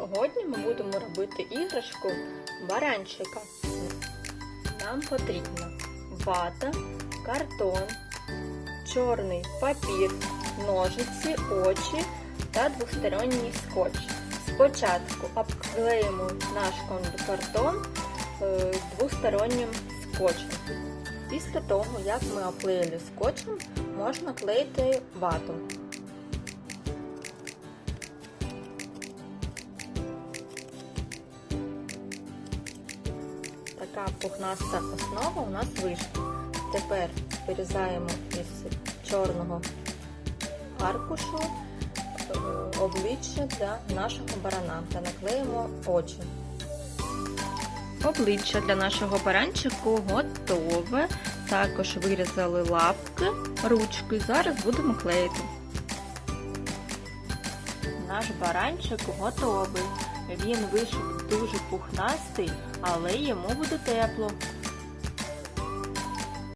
Сьогодні ми будемо робити іграшку баранчика. Нам потрібна вата, картон, чорний папір, ножиці, очі та двосторонній скотч. Спочатку обклеїмо наш картон е, двостороннім скотчем. Після того, як ми обклеїли скотчем, можна клеїти вату. Така пухнаста основа у нас вийшла. Тепер вирізаємо із чорного аркушу е, обличчя для нашого барана та наклеїмо очі. Обличчя для нашого баранчику готове. Також вирізали лапки, ручки. Зараз будемо клеїти. Наш баранчик готовий. Він вийшов дуже пухнастий, але йому буде тепло.